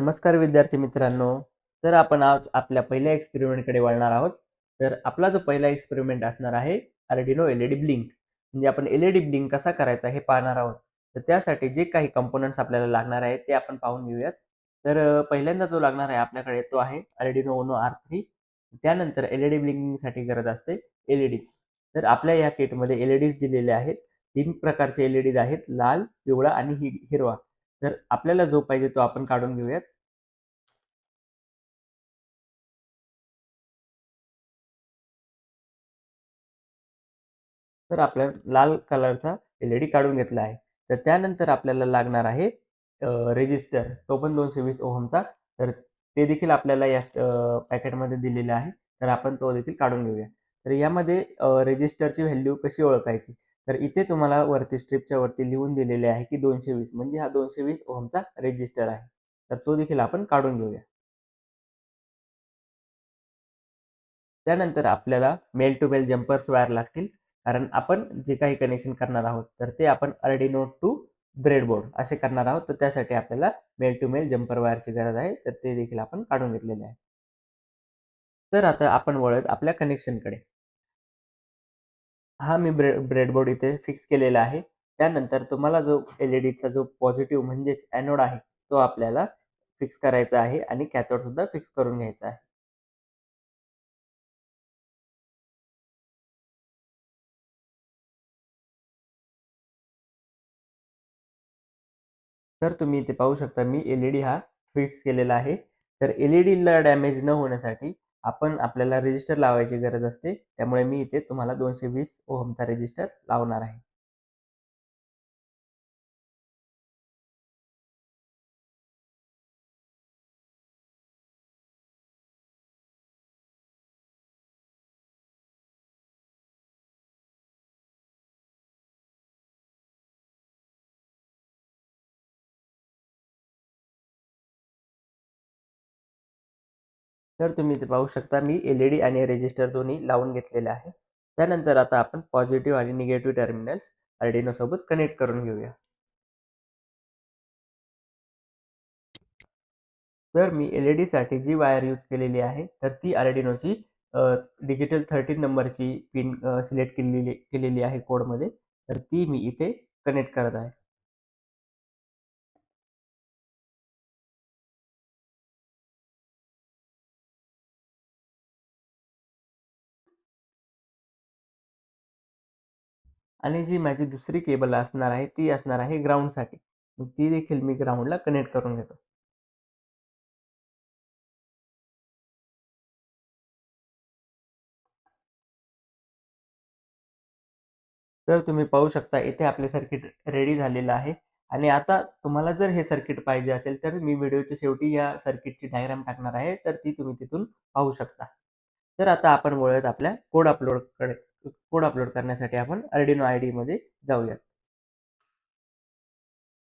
नमस्कार विद्यार्थी मित्रांनो. तर आपण आज आपल्या पहिल्या एक्सपेरिमेंटकडे वळणार आहोत. तर आपला जो पहिला एक्सपेरिमेंट असणार आहे Arduino L E D blink म्हणजे आपण एल ई डी ब्लिंक कसा करायचा हे पाहणार आहोत. तर त्यासाठी जे काही कंपोनंट्स आपल्याला लागणार आहेत ते आपण पाहून घेऊयात. तर पहिल्यांदा जो लागणार आहे आपल्याकडे तो आहे आर्डिनो ओनो आर थ्री त्यानंतर एल ई डी ब्लिंकिंगसाठी गरज असते एल ई डी तर आपल्या या किटमध्ये एल ई डीज दिलेले आहेत. तीन प्रकारचे एल ई डीज आहेत. लाल पिवळा आणि हि हिरवा. तर आपल्याला जो पाहिजे तो आपण काढून घेऊयात. तर आपल्या लाल कलरचा एल ई डी काढून घेतला आहे. तर त्यानंतर आपल्याला लागणार आहे रेजिस्टर. तो पण दोनशे वीस ओहमचा. तर ते देखील आपल्याला या पॅकेटमध्ये दिलेला आहे. तर आपण तो देखील काढून घेऊया. तर यामध्ये रेजिस्टरची व्हॅल्यू कशी ओळखायची? तर इथे तुम्हाला वरती स्ट्रिपच्या वरती लिहून दिलेले आहे की दोनशे वीस. म्हणजे हा दोनशे वीस ओहमचा रेजिस्टर आहे. तर तो देखील आपण काढून घेऊया. त्यानंतर आपल्याला male to male jumpers wire लागतील. कारण आपण जे काही कनेक्शन करणार आहोत तर ते आपण अर्डिनो टू ब्रेडबोर्ड असे करणार आहोत. तर त्यासाठी आपल्याला मेल टू मेल जम्पर वायरची गरज आहे. तर ते देखील आपण काढून घेतलेले आहे. तर आता आपण वळत आपल्या कनेक्शनकडे हा मी ब्रे ब्रेडबोर्ड इथे फिक्स केलेला आहे. त्यानंतर तुम्हाला जो एल ई डीचा जो पॉझिटिव्ह म्हणजेच ॲनोड आहे तो आपल्याला फिक्स करायचा आहे आणि कॅथोडसुद्धा फिक्स करून घ्यायचा आहे. तर तुम्ही इथे पाहू शकता मी एल ई डी हा फिक्स केलेला आहे. तर एल ई डीला डॅमेज न होण्यासाठी आपण आपल्याला रेजिस्टर लावायची गरज असते त्यामुळे मी इथे तुम्हाला दोनशे वीस ओहमचा रेजिस्टर लावणार आहे. तर तुम्ही इथे पाहू शकता मी एल ई डी आणि रेजिस्टर दोन्ही लावून घेतलेले आहे. त्यानंतर आता आपण पॉझिटिव्ह आणि निगेटिव्ह टर्मिनल्स आर्डिनोसोबत कनेक्ट करून घेऊया. तर मी एल ई डीसाठी जी वायर यूज केलेली आहे तर ती अर्डिनोची डिजिटल थर्टीन नंबरची पिन सिलेक्ट केलेली केलेली आहे कोडमध्ये तर ती मी इथे कनेक्ट करत आहे. आणि जी माझी दुसरी केबल असणार आहे ती असणार आहे ग्राउंडसाठी. ती देखील मी ग्राउंडला कनेक्ट करून घेतो. तर तुम्ही पाहू शकता इथे आपले सर्किट रेडी झालेलं आहे. आणि आता तुम्हाला जर हे सर्किट पाहिजे असेल तर मी व्हिडिओच्या शेवटी या सर्किटची डायग्राम टाकणार आहे. तर ती तुम्ही तिथून पाहू शकता. तर आता आपण वळत आपल्या कोड अपलोडकडे. कोड अपलोड करण्यासाठी आपण अर्डिनो आय डीमध्ये जाऊयात.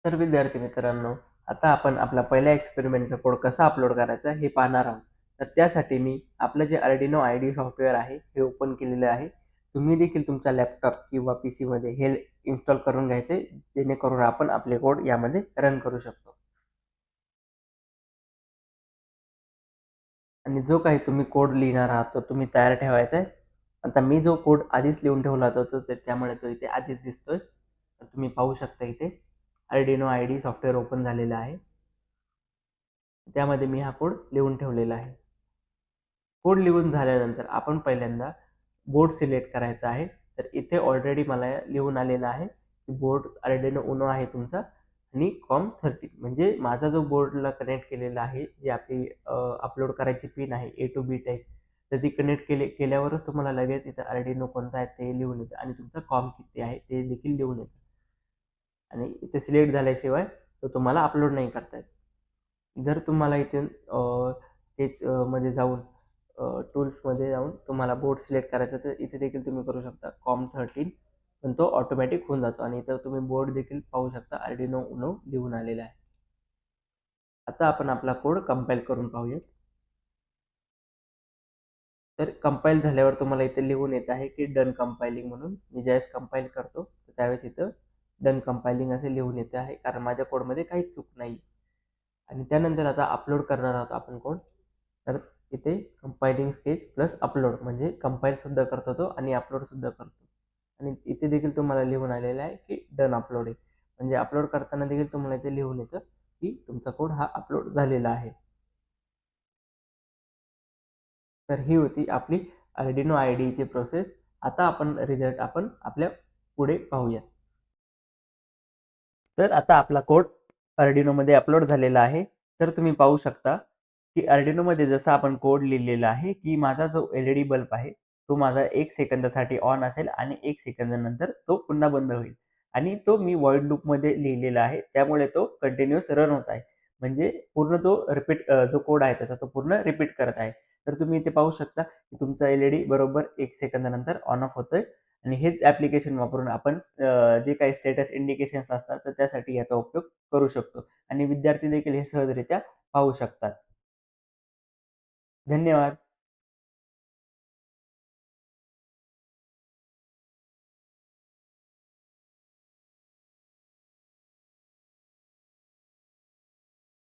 तर विद्यार्थी मित्रांनो आता आपण आपला पहिल्या एक्सपेरिमेंटचा कोड कसा अपलोड करायचा हे पाहणार आहोत. तर त्यासाठी मी आपलं जे अर्डिनो आय डी सॉफ्टवेअर आहे हे ओपन केलेलं आहे. तुम्ही देखील तुमच्या लॅपटॉप किंवा पी सीमध्ये हे इन्स्टॉल करून घ्यायचे जेणेकरून आपण आपले कोड यामध्ये रन करू शकतो. आणि जो काही तुम्ही कोड लिहिणार आहात तो तुम्ही तयार ठेवायचा आहे. आता मी जो कोड आधीच लिहून ठेवला होता तो ते त्यामुळे तो इथे आधीच दिसतोय. आहे तुम्ही पाहू शकता इथे. Arduino I D software open झालेलं आहे. त्यामध्ये मी हा कोड लिहून ठेवलेला आहे. कोड लिहून झाल्यानंतर आपण पहिल्यांदा बोर्ड सिलेक्ट करायचा आहे. तर इथे ऑलरेडी मला लिहून आलेलं आहे की बोर्ड आर्डिनो उनो आहे तुमचा आणि कॉम थर्टीन म्हणजे माझा जो बोर्डला कनेक्ट केलेला आहे जी आपली अपलोड करायची पिन आहे ए टू बी टाईप तर ती कनेक्ट केले केल्यावरच तुम्हाला लगेच इथं आर्डिनो कोणता आहे ते लिहून येतं आणि तुमचा कॉम किती आहे ते देखील लिहून येतं. आणि इथे सिलेक्ट झाल्याशिवाय तो तुम्हाला अपलोड नाही करता येत. जर तुम्हाला इथे स्टेजमध्ये जाऊन टूल्समध्ये जाऊन तुम्हाला बोर्ड सिलेक्ट करायचा तर इथे देखील तुम्ही करू शकता. कॉम थर्टीन पण तो ऑटोमॅटिक होऊन जातो आणि इथं तुम्ही बोर्ड देखील पाहू शकता आर्डिनो उनो लिहून आलेला आहे. आता आपण आपला कोड कंपाईल करून पाहूयात. तर कंपाईल झाल्यावर तुम्हाला इथे लिहून येत आहे की डन कंपायलिंग म्हणून. मी ज्यावेळेस कंपाईल करतो तर त्यावेळेस इथं डन कंपायलिंग असे लिहून येते आहे. कारण माझ्या कोडमध्ये काहीच चूक नाही. आणि त्यानंतर आता अपलोड करणार आहोत आपण कोड तर इथे कंपायलिंग स्केच प्लस अपलोड म्हणजे कंपाईलसुद्धा करतो तो आणि अपलोडसुद्धा करतो. आणि इथे देखील तुम्हाला लिहून आलेलं आहे की डन अपलोड आहे म्हणजे अपलोड करताना देखील तुम्हाला इथे लिहून येतं की तुमचा कोड हा अपलोड झालेला आहे. तर ही होती आपली आर्डिनो आय डीची प्रोसेस आता आपण रिझल्ट आपण आपल्या पुढे पाहूया तर आता आपला कोड अर्डिनोमध्ये अपलोड झालेला आहे. तर तुम्ही पाहू शकता की अर्डिनोमध्ये जसा आपण कोड लिहिलेला आहे की माझा जो एल ई डी बल्ब आहे तो माझा एक सेकंदासाठी ऑन असेल आणि एक सेकंदानंतर तो पुन्हा बंद होईल. आणि तो मी वॉइड लूपमध्ये लिहिलेला आहे. त्यामुळे तो कंटिन्युअस रन होत आहे. म्हणजे पूर्ण तो रिपीट जो कोड आहे त्याचा तो पूर्ण रिपीट करत आहे. तर तुम्ही इथे पाहू शकता की तुमचा एल ई डी बरोबर एक सेकंदानंतर ऑन ऑफ होतोय. आणि हेच ॲप्लिकेशन वापरून आपण जे काही स्टेटस इंडिकेशन्स असतात तर त्यासाठी याचा उपयोग करू शकतो. आणि विद्यार्थी देखील हे सहजरित्या पाहू शकतात. धन्यवाद.